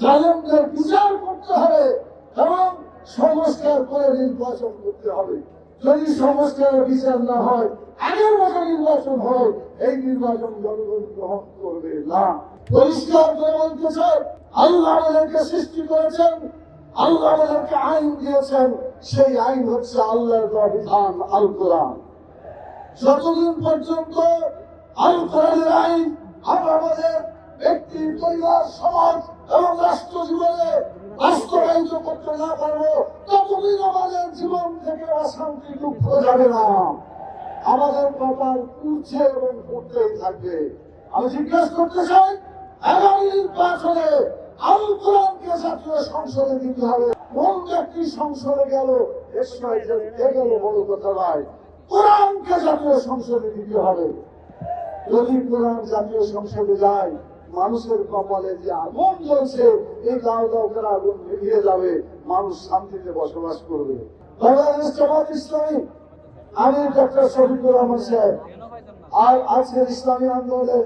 জালেমদের বিচার করতে হবে এবং সংস্কার করে নির্বাচন করতে হবে। যদি সংস্কারের বিচার না হয়, আগের মতো নির্বাচন হয় এই নির্বাচন জনগণ গ্রহণ করবে না। পরিষ্কার করে বলতে চাই, আল্লাহ আমাদেরকে সৃষ্টি করেছেন, আল্লাহ আমাদেরকে আইন দিয়েছেন, সেই আইন হচ্ছে আল্লাহর বিধান আল কোরআন যতদিন পর্যন্ত আল কোরআনের আইন আমরা আমাদের ব্যক্তি পরিবার, সমাজ রাষ্ট্র জীবনে বাস্তবায়িত করতে না পারব, ততদিন আমাদের জীবন থেকে অশান্তি দুঃখ যাবে না। আমাদের কপাল পুড়ছে এবং পুড়তেই থাকবে। আমি জিজ্ঞেস করতে চাই, আগামী নির্বাচনে আল কোরআনকে জাতীয় সংসদে দিতে হবে। কোন ব্যক্তি সংসদে গেল গেল বড় কথা নয়। কোরআনকে জাতীয় সংসদে দিতে হবে। যদি কোরআন জাতীয় সংসদে যায় মানুষের কপালে যে আগুন জ্বলছে এই দাও দাও করে আগুন নিভিয়ে যাবে, মানুষ শান্তিতে বসবাস করবে। ইসলামী, আমি ডক্টর শফিকুর রহমান সাহেব, আর আজকের ইসলামী আন্দোলনের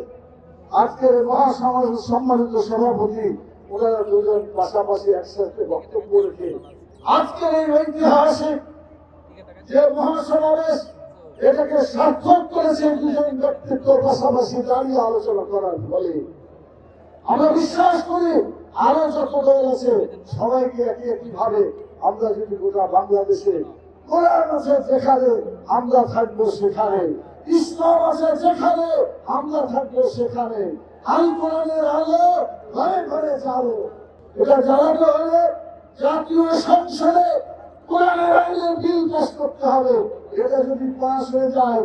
আজকের মহাসমাজের সম্মানিত সভাপতি, ওনারা দুজন পাশাপাশি একসাথে বক্তব্য রেখে আজকের এই ঐতিহাসিক যে মহাসমাবেশ, এটাকে সার্থক করেছে দুজন ব্যক্তিত্ব পাশাপাশি দাঁড়িয়ে আলোচনা করার ফলে। আমরা বিশ্বাস করি আরও যত দল আছে সবাইকে একই একই ভাবে আমরা যদি গোটা বাংলাদেশে কোরআন আছে যেখানে আমরা থাকব সেখানে, ইসলাম আছে যেখানে আমরা থাকব সেখানে আল কোরআনের আলো ঘরে ঘরে চালো এটা জানাতে হলে জাতীয় সংসদে কোরআনের আইনের বিল পাস করতে হবে। এটা যদি পাস হয়ে যায়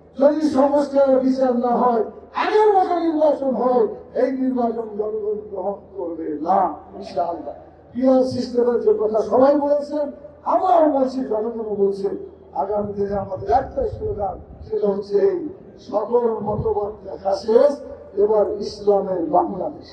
যদি সংস্কারের বিচার না হয়, আগের মতো নির্বাচন হয়, এই নির্বাচন জনগণ গ্রহণ করবে না, ইনশাআল্লাহ। পিয়ার সিস্টেমের যে কথা সবাই বলেছেন আমরাও বলছি জনগণও বলছে, আগামী দিনে আমাদের একটা স্লোগান, সেটা হচ্ছে এই, সকল মতবাদ দেখা শেষ, এবার ইসলামের বাংলাদেশ।